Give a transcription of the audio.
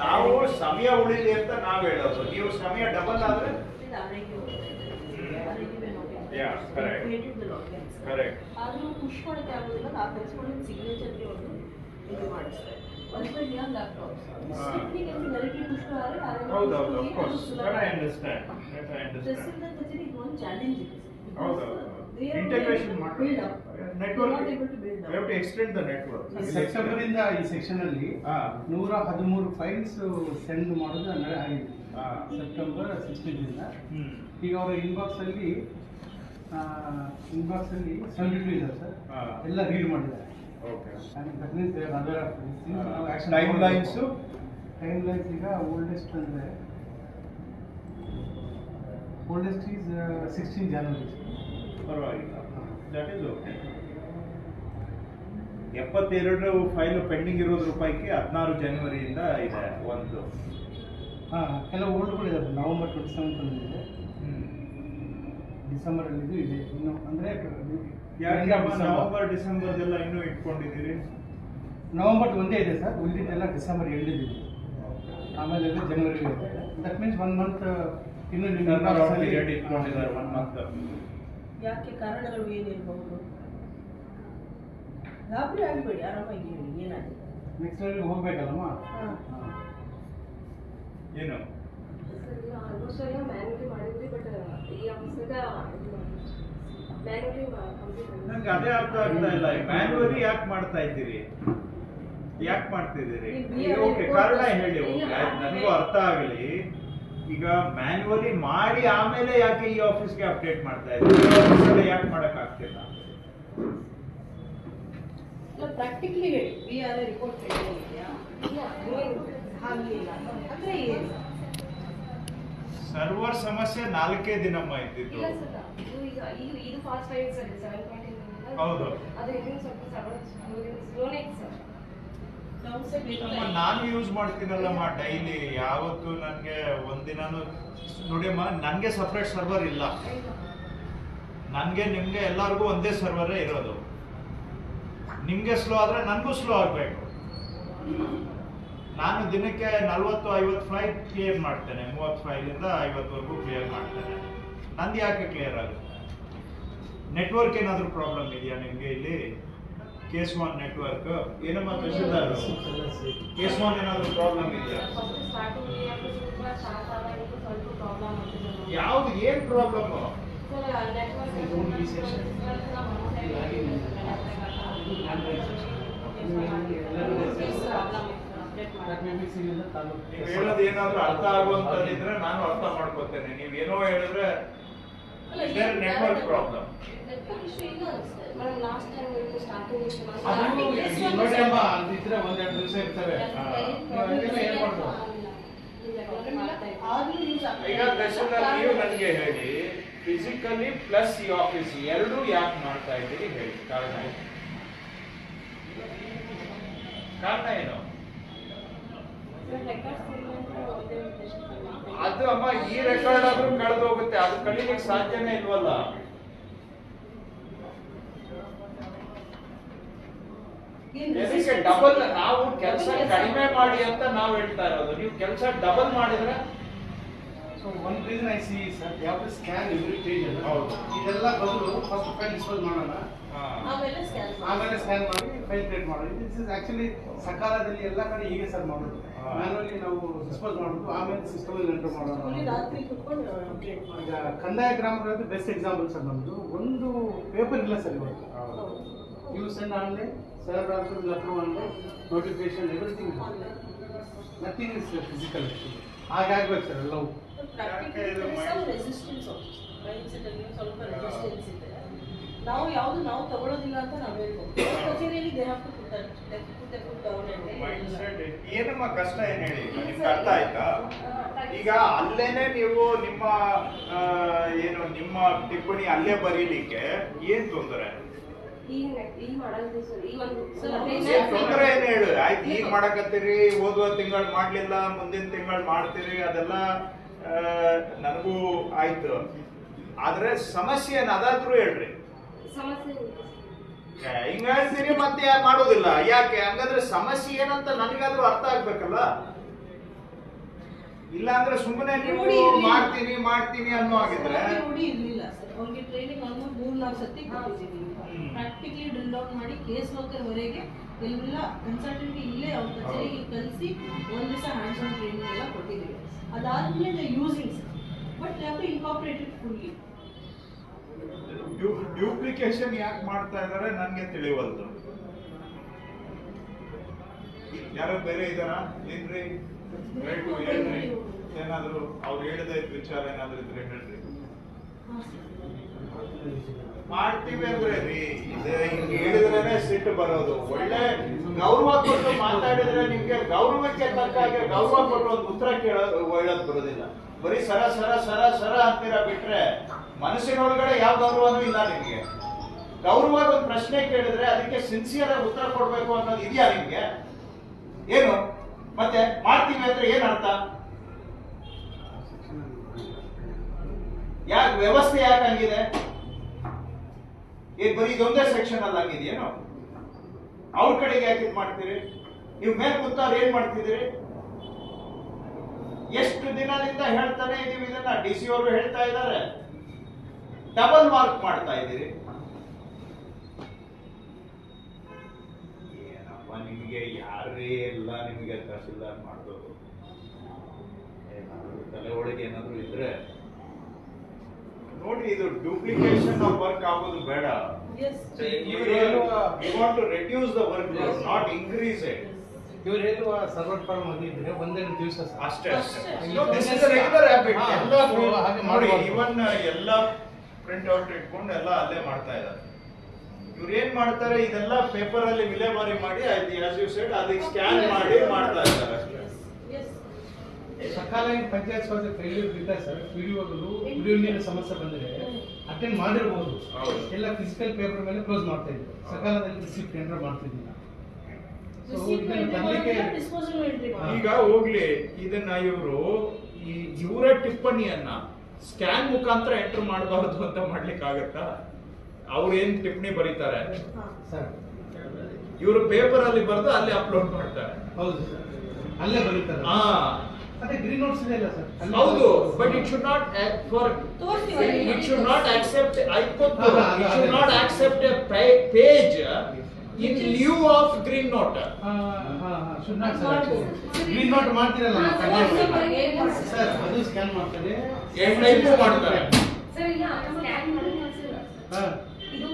ನಾವು ಸಮಯ ಉಳಿಲಿ ಅಂತ ನಾವು ಹೇಳೋದು ನೀವು ಸಮಯ ಡಬಲ್ ಆದ್ರೆ Yeah, correct. ಕರೆಕ್ಟ್ ಆದ್ರೂ ಪುಷ್ ಮಾಡಕ್ಕೆ ಆಗೋದಿಲ್ಲ ಆ ಕಲ್ಸ್ಕೊಂಡು ಸಿಗ್ನೇಚರ್ಗೆ ಒಂದು ಇದು ಮಾಡಿಸ್ತಾರೆ ಒಂದ್ಸಲ ಯಾವ ಲ್ಯಾಪ್ಟಾಪ್ ಹಾ. ಡೈರೆಕ್ಟ್ಲಿ ಪುಷ್ ಹೌದೌದು of course I integration. Network up. Have to extend the network September ಇಂದ ಈ ಸೆಕ್ಷನ್ ಅಲ್ಲಿ. ನೂರ ಹದಿಮೂರು ಫೈಲ್ಸ್ ಸೆಂಡ್ ಮಾಡೋದು ನಡೆ ಆಗಿದೆ. ಸೆಪ್ಟೆಂಬರ್ ಸಿಕ್ಸ್ಟೀನ್ ಇಂದ ಈಗ ಅವರ ಇನ್ಬಾಕ್ಸ್ ಅಲ್ಲಿ ಇನ್ಬಾಕ್ಸ್ ಅಲ್ಲಿ ಸೆವೆಂಟಿ ಟೂ ಇದೆ ಸರ್. ಎಲ್ಲ ರೀಡ್ ಮಾಡಿದ್ದಾರೆ. ಟೈಮ್ ಲೈನ್ಸ್ ಟೈಮ್ ಲೈನ್ಸ್ ಈಗ ಓಲ್ಡೆಸ್ಟ್ ಅಂದ್ರೆ ಓಲ್ಡೆಸ್ಟ್ ಈಸ್ ಸಿಕ್ಸ್ಟೀನ್ ಜನವರಿ ಪರವಾಗಿಲ್ಲ. ದಟ್ ಓಕೆ ಎಪ್ಪತ್ತೆರಡು ಫೈಲ್ ಪೆಂಡಿಂಗ್ ಇರೋದ್ರ ಪೈಕಿ ಹದಿನಾರು ಜನವರಿಯಿಂದ ಇದೆ ಒಂದು. ಹಾಂ ಕೆಲವು ಓಲ್ಡ್ಗಳಿದೆ ನವಂಬರ್ ಟ್ವೆಂಟಿ ಸೆವೆಂತ್ ಇದೆ ಡಿಸೆಂಬರ್ ಅಲ್ಲಿ ಇದು. ಇದೆ. ಇನ್ನು ಅಂದರೆ ಯಾಕೆ ನವೆಂಬರ್ ಡಿಸೆಂಬರ್ದೆಲ್ಲ ಇನ್ನೂ ಇಟ್ಕೊಂಡಿದ್ದೀರಿ? ನವೆಂಬರ್ ಒಂದೇ ಇದೆ ಸರ್. ಉಳಿದಿದ್ದೆಲ್ಲ ಡಿಸೆಂಬರ್ ಎಂಡ್ ಇದೆ ಆಮೇಲೆ ಜನವರಿ ಇದೆ. ದಟ್ ಮೀನ್ಸ್ ಒನ್ ಮಂತ್ ಇನ್ನು ನಿಮ್ಮ inbox ಅಲ್ಲಿ- ಪೀರಿಯಡ್ ಇಟ್ಕೊಂಡಿದ್ದಾರೆ ಒನ್ ಮಂತ್ ಯಾಕೆ ಕಾರಣಗಳು ಏನಿರಬಹುದು ಗಾಬರಿ ಆಗಬೇಡಿ ಆರಾಮಾಗಿ ಹೇಳಿ ಏನಾಗಿದೆ? ನೆಕ್ಸ್ಟ್ ಲೆವೆಲ್ಗೆ ಹೋಗ್ಬೇಕಲ್ಲಮ್ಮ. ಏನು? ಆಲ್ಮೋಸ್ಟ್ ಎಲ್ಲ ಮ್ಯಾನ್ಯಲಿ ಮಾಡಿದ್ವಿ ಬಟ್ ಈ ಪುಸ್ತಕ ಮ್ಯಾನ್ಯಲಿ ನಂಗೆ ಅದೇ ಅರ್ಥ ಆಗ್ತಾ ಇಲ್ಲ. ಮ್ಯಾನ್ಯುವಲಿ ಯಾಕೆ ಮಾಡ್ತಾ ಇದ್ದೀರಿ? ಯಾಕೆ ಮಾಡ್ತಿದ್ದೀರಿ ಓಕೆ ಕಾರಣ ಹೇಳಿ ಓಕೆ ನನಗೂ ಅರ್ಥ ಆಗಲಿ. ಈಗ ಮ್ಯಾನ್ಯುವಲಿ ಮಾಡಿ ಆಮೇಲೆ ಯಾಕೆ ಈ ಆಫೀಸ್ಗೆ ಅಪ್ಡೇಟ್ ಮಾಡ್ತಾ ಇದ್ದೀರಿ ಯಾಕೆ ಮಾಡಕ್ ಆಗ್ತಿಲ್ಲ ಇಲ್ಲ practically B R report server ಸಮಸ್ಯೆ ನಾಲ್ಕೇ ದಿನಮ್ಮ ಇದ್ದಿದ್ದು ಹೌದು. ನಾನು ಯೂಸ್ ಮಾಡ್ತೀನಲ್ಲಮ್ಮ ಡೈಲಿ ಯಾವತ್ತು ನನಗೆ ಒಂದಿನಾನು ನೋಡಿಮ್ಮ ನನಗೆ ಸಪ್ರೇಟ್ ಸರ್ವರ್ ಇಲ್ಲ. ನನಗೆ ನಿಮಗೆ ಎಲ್ಲರಿಗೂ ಒಂದೇ ಸರ್ವರೇ ಇರೋದು. ನಿಮಗೆ ಸ್ಲೋ ಆದರೆ ನನಗೂ ಸ್ಲೋ ಆಗಬೇಕು. ನಾನು ದಿನಕ್ಕೆ ನಲ್ವತ್ತು, ಐವತ್ತು ಫೈಲ್ ಕ್ಲಿಯರ್ ಮಾಡ್ತೇನೆ. ಮೂವತ್ತು ಫೈಲಿಂದ ಐವತ್ತುವರೆಗೂ ಕ್ಲಿಯರ್ ಮಾಡ್ತೇನೆ. ನಂದು ಯಾಕೆ ಕ್ಲಿಯರ್ ಆಗುತ್ತೆ? ನೆಟ್ವರ್ಕ್ ಏನಾದರೂ ಪ್ರಾಬ್ಲಮ್ ಇದೆಯಾ ನಿಮಗೆ ಇಲ್ಲಿ? ಕೇಸ್ ಒನ್ ನೆಟ್ವರ್ಕ್ ಏನಮ್ಮ ಕೇಸ್ ಒನ್ ಏನಾದರೂ ಪ್ರಾಬ್ಲಮ್ ಇದೆಯಾ? ಯಾವ್ದು, ಏನ್ ಪ್ರಾಬ್ಲಮ್ ಹೇಳೋದು ಏನಾದ್ರೂ ಅರ್ಥ ಆಗುವಂತದಿದ್ರೆ ನಾನು ಅರ್ಥ ಮಾಡ್ಕೊತೇನೆ. ನೀವೇನೋ ಹೇಳಿದ್ರೆ ನೆಟ್ವರ್ಕ್ ಪ್ರಾಬ್ಲಮ್ ನೆಟ್ವರ್ಕ್ ಇಶ್ಯೂ ಇಲ್ಲ madam last time starting issue ಅದು ಈಗ ನೋಡಿ ಅಮ್ಮ, ಅದಿದ್ರೆ ಒಂದೆರಡು ದಿವಸ ಇರ್ತವೆ ಅದೆಲ್ಲ ಹೇಳ್ಬಾರ್ದು. ಆದ್ರೂ ಯೂಸ್ ಈಗ ತಹಶೀಲ್ದಾರ್ ನೀವು ನನಗೆ ಹೇಳಿ ಫಿಸಿಕಲಿ ಪ್ಲಸ್ ಈ ಆಫೀಸ್ ಎರಡೂ ಯಾಕೆ ಮಾಡ್ತಾ ಇದ್ದೀರಿ ಹೇಳಿ ಕಾರಣ ಏನು ಕಾರಣ ಏನು ಅದು ಅಮ್ಮ ಈ ರೆಕಾರ್ಡ್ ಆದ್ರೂ ಕಳೆದು ಹೋಗುತ್ತೆ ಅದು ಕಳಿಲಿಕ್ಕೆ ಸಾಧ್ಯನೇ ಇಲ್ವಲ್ಲ? ಡಬಲ್ ನಾವು ಕೆಲಸ ಕಡಿಮೆ ಮಾಡಿ ಅಂತ ನಾವು ಹೇಳ್ತಾ ಇರೋದು. ನೀವು ಕೆಲಸ ಡಬಲ್ ಮಾಡಿದ್ರೆ? So one reason I see sir ಹೌದು. ಇದೆಲ್ಲ ಬದಲು ಫಸ್ಟ್ ಫೈಲ್ ಮಾಡೋಣ ಆಮೇಲೆ ಸ್ಕ್ಯಾನ್ ಆಮೇಲೆ ಸ್ಕ್ಯಾನ್ ಮಾಡಿ ಫೈಲ್ ಕ್ರಿಯೇಟ್ ಮಾಡೋದು. ದಿಸ್ ಇಸ್ ಆಕ್ಚುಲಿ ಸಕಾಲದಲ್ಲಿ ಎಲ್ಲ ಕಡೆ ಹೀಗೆ ಸರ್ ಮಾಡೋದು. ಮ್ಯಾನುವಲಿ ನಾವು ಡಿಸ್ಪೋಸ್ ಮಾಡೋದು ಆಮೇಲೆ ಸಿಸ್ಟಮ್ ಅಲ್ಲಿ ಎಂಟರ್ ಮಾಡೋದು. ರಾತ್ರಿ ಕುತ್ಕೊಂಡು ಅಪ್ಡೇಟ್ ಈಗ ಕಂದಾಯ ಗ್ರಾಮಗಳಲ್ಲಿ ಬೆಸ್ಟ್ ಎಕ್ಸಾಂಪಲ್ ಸರ್ ನಮ್ಮದು ಒಂದು ಪೇಪರ್ ಇಲ್ಲ ಸರ್ ಇವತ್ತು you send online sir also Lucknow approve online notification everything nothing is physical ಹಾಗಾಗ್ಬೇಕು sir ಎಲ್ಲವೂ. ಪ್ರಾಕ್ಟಿಕಲ್ ರೆಸಿಸ್ಟೆನ್ಸ್ ಮೈಂಡ್ಸೆಟಲ್ಲಿ ಸ್ವಲ್ಪ ರೆಸಿಸ್ಟೆನ್ಸ್ ಇದೆ. ನಾವು ಯಾವುದು ನಾವು ತಗೊಳ್ಳೋದಿಲ್ಲ ಅಂತ ನಾವು ಹೇಳ್ಬೋದು ಕಚೇರಿಯಲ್ಲಿ ದೇ ಹ್ಯಾವ್ ಟು ಏನಮ್ಮ ಕಷ್ಟ ಏನ್ ಹೇಳಿ? ನಿಮ್ಗೆ ಅರ್ಥ ಆಯ್ತಾ? ಈಗ ಅಲ್ಲೇನೆ ನೀವು ನಿಮ್ಮ ಏನು ನಿಮ್ಮ ಟಿಪ್ಪಣಿ ಅಲ್ಲೇ ಬರೀಲಿಕ್ಕೆ ಏನ್ ತೊಂದರೆ? ಈ ಈ ಮಾಡಲ್ರಿ ಸರ್ ಈ ಒಂದು ಏನ್ ತೊಂದರೆ ಏನ್ ಹೇಳು? ಆಯ್ತು ಈಗ ಮಾಡಕತ್ತೀರಿ ಓದುವ ತಿಂಗಳು ಮಾಡ್ಲಿಲ್ಲ ಮುಂದಿನ ತಿಂಗಳು ಮಾಡ್ತೀರಿ ಅದೆಲ್ಲ ನನಗೂ ಆಯ್ತು. ಆದ್ರೆ ಸಮಸ್ಯೆ ಏನಾದ್ರೂ ಅದಾದ್ರೂ ಹೇಳ್ರಿ. ಹಿಂಗ್ ಹೇಳ್ತೀರಿ ಮತ್ತೆ ಯಾಕೆ ಮಾಡೋದಿಲ್ಲ? ಯಾಕೆ? ಹಂಗಂದ್ರೆ ಸಮಸ್ಯೆ ಏನಂತ ನನಗಾದ್ರೂ ಅರ್ಥ ಆಗ್ಬೇಕಲ್ಲ ಇಲ್ಲ ಅಂದ್ರೆ ಸುಮ್ಮನೆ ನೀವು ಮಾಡ್ತೀನಿ ಮಾಡ್ತೀನಿ ಅನ್ನೋ ಆಗಿದ್ರೆ ರೂಢಿ ಇರ್ಲಿಲ್ಲ ಸರ್. ಅವ್ರಿಗೆ ಟ್ರೈನಿಂಗ್ ಆಲ್ಮೋಸ್ಟ್ ಮೂರ್ ನಾಲ್ಕು ಸತಿ ಕೊಟ್ಟಿದ್ದೀವಿ ಹ್ಮ್. ಪ್ರಾಕ್ಟಿಕಲಿ ಡ್ರಿಲ್ ಡೌನ್ ಮಾಡಿ ಕೇಸ್ ವರ್ಕರ್ ವರೆಗೆ ಎಲ್ಲ ಕನ್ಸಲ್ಟೆಂಟ್ ಇಲ್ಲೇ ಅವ್ರ ಕಚೇರಿಗೆ ಕಲಿಸಿ ಒಂದ್ ದಿವಸ ಹ್ಯಾಂಡ್ಸ್ ಆನ್ ಟ್ರೈನಿಂಗ್ ಎಲ್ಲ ಕೊಟ್ಟಿದ್ದೀವಿ ಅದಾದ್ಮೇಲೆ using but have to incorporate fully duplication ಯಾಕೆ ಮಾಡ್ತಾ ಇದ್ದಾರೆ ನನ್ಗೆ ತಿಳಿವಲ್ದು. ಯಾರೋ ಬೇರೆ ಇದಾರ? ಏನ್ರಿ? ಹೇಳ್ರಿ ಏನಾದ್ರು ಅವ್ರು ಹೇಳಿದ ವಿಚಾರ ಏನಾದ್ರು ಇದ್ರೆ ಹೇಳ್ರಿ. ಮಾಡ್ತೀವಿ ಅಂದ್ರೆ ರೀ. ಹಿಂಗ್ ಹೇಳಿದ್ರೇನೆ ಸಿಟ್ಟು ಬರೋದು. ಒಳ್ಳೆ ಗೌರವ ಕೊಟ್ಟು ಮಾತಾಡಿದ್ರೆ ನಿಮ್ಗೆ ಗೌರವಕ್ಕೆ ತಕ್ಕ ಹಾಗೆ ಗೌರವ ಕೊಟ್ಟು ಒಂದು ಉತ್ತರ ಕೇಳೋದು ಒಳ್ಳೇದು ಬರೋದಿಲ್ಲ. ಬರೀ ಸರ ಸರ ಸರ ಸರ ಅಂತೀರ ಬಿಟ್ರೆ ಮನಸ್ಸಿನೊಳಗಡೆ ಯಾವ ಗೌರವನೂ ಇಲ್ಲ ನಿಮಗೆ. ಗೌರವ ಒಂದು ಪ್ರಶ್ನೆ ಕೇಳಿದ್ರೆ ಅದಕ್ಕೆ ಸಿನ್ಸಿಯರ್ ಆಗಿ ಉತ್ತರ ಕೊಡಬೇಕು ಅನ್ನೋದು ಇದೆಯಾ ನಿಮ್ಗೆ? ಏನು? ಮತ್ತೆ ಮಾಡ್ತೀವಿ ಅಂದ್ರೆ ಏನ್ ಅರ್ಥ? ಯಾಕೆ ವ್ಯವಸ್ಥೆ ಯಾಕೆ ಹಂಗಿದೆ? ಏನ್ ಬರೀ ಇದೊಂದೇ ಸೆಕ್ಷನ್ ಅಲ್ಲಿ ಆಗಿದೆಯೇನು ಅವ್ರ ಕಡೆಗೆ ಯಾಕೆ ಇದು ಮಾಡ್ತೀರಿ? ನೀವು ಮೇಲೆ ಕೂತವ್ರು ಏನ್ ಮಾಡ್ತಿದ್ದೀರಿ? ಎಷ್ಟು ದಿನದಿಂದ ಹೇಳ್ತಾನೆ ಇದೀವಿ ಇದನ್ನ. ಡಿ ಸಿ ಅವರು ಹೇಳ್ತಾ ಇದ್ದಾರೆ. ಡಬಲ್ ಮಾರ್ಕ್ ಮಾಡ್ತಾ ಇದ್ದೀರಿ. ಏನಪ್ಪ ನಿಮಗೆ ಯಾರೇ ಇಲ್ಲ ನಿಮಗೆ ತಹಸೀಲ್ದಾರ್ ಮಾಡೋದು ಏನಾದ್ರು ತಲೆ ಒಳಗೆ ಏನಾದ್ರು ಇದ್ರೆ. ನೋಡಿ ಇದು ಡೂಪ್ಲಿಕೇಶನ್ ಆಫ್ ವರ್ಕ್ ಆಗೋದು ಬೇಡ. As you want to reduce the work not increase it ಇವ್ರು ಹೇಳುವ ಸರ್ವರ್ ಫಾರ್ಮ್ ಆಗಿದ್ರೆ ಒಂದೇ ದಿವಸ ಅಷ್ಟೇ ಅಷ್ಟೇ. ಎಲ್ಲ ಇವನ್ ಎಲ್ಲ ಪ್ರಿಂಟ್ ಔಟ್ ಇಟ್ಕೊಂಡು ಎಲ್ಲ ಅಲ್ಲೇ ಮಾಡ್ತಾ ಇದ್ದಾರೆ. ಇವ್ರು ಏನ್ ಮಾಡ್ತಾರೆ? ಇದೆಲ್ಲ ಪೇಪರ್ ಅಲ್ಲಿ ವಿಲೇವಾರಿ ಮಾಡಿ ಆಸ್ ಯು ಸೆಡ್ ಅದಕ್ಕೆ ಸ್ಕ್ಯಾನ್ ಮಾಡಿ ಮಾಡ್ತಾ ಇದ್ದಾರೆ ಅಷ್ಟೇ. ಎಸ್ ಸಕಾಲ ಪಂಚಾಯತ್ ಸಭೆ ಫೇಲ್ಯೂರ್ ಸರ್ ಪಿಡಿಒಗಳು ಕುಡಿಯುವ ನೀರಿನ ಸಮಸ್ಯೆ ಬಂದಿದೆ ಅಟೆಂಡ್ ಮಾಡಿರ್ಬೋದು. ಹೌದು. ಎಲ್ಲ ಫಿಸಿಕಲ್ ಪೇಪರ್ ಮೇಲೆ ಕ್ಲೋಸ್ ಮಾಡ್ತಾ ಇದ್ರು. ಸಕಾಲದಲ್ಲಿ ರಿಸಿಪ್ಟ್ ಎಂಟರ್ ಮಾಡ್ತಿದ್ದಿಲ್ಲ. ಸೊ ಇದನ್ನು ಡಿಸ್ಪೋಸಲ್ ಎಂಟ್ರಿ ಈಗ ಹೋಗ್ಲಿ ಇದನ್ನ ಇವರು ಈ ಇವರ ಟಿಪ್ಪಣಿಯನ್ನ ಸ್ಕ್ಯಾನ್ ಮುಖಾಂತರ ಎಂಟರ್ ಮಾಡಬಾರದು ಅಂತ ಮಾಡ್ಲಿಕ್ಕೆ ಆಗತ್ತಾ ಅವ್ರು ಏನ್ ಟಿಪ್ಪಣಿ ಬರೀತಾರೆ? ಸರ್. ಇವರು ಪೇಪರ್ ಅಲ್ಲಿ ಬರೆದು ಅಲ್ಲಿ ಅಪ್ಲೋಡ್ ಮಾಡ್ತಾರೆ. ಹೌದು ಸರ್. ಅಲ್ಲೇ ಬರೀತಾರೆ. ಹಾ. ಅದೇ ಗ್ರೀನ್ ನೋಟ್ಸ್ ಅಲ್ಲ ಸರ್? ಹೌದು. But it should not for it should not accept I it should not accept a page in lieu of green note ಹಾ, ಹಾ, ಹಾ, should not ಗ್ರೀನ್ ನೋಟ್ ಮಾಡ್ತಿರಲ್ಲ ಸರ್, ಅದು ಸ್ಕ್ಯಾನ್ ಮಾಡ್ತಾರೆ. ಎರಡು ಟೈಪ್ ಮಾಡ್ತಾರೆ. ಸರ್ ಇಲ್ಲ ಸ್ಕ್ಯಾನ್ ಮಾಡಿ ಹಾ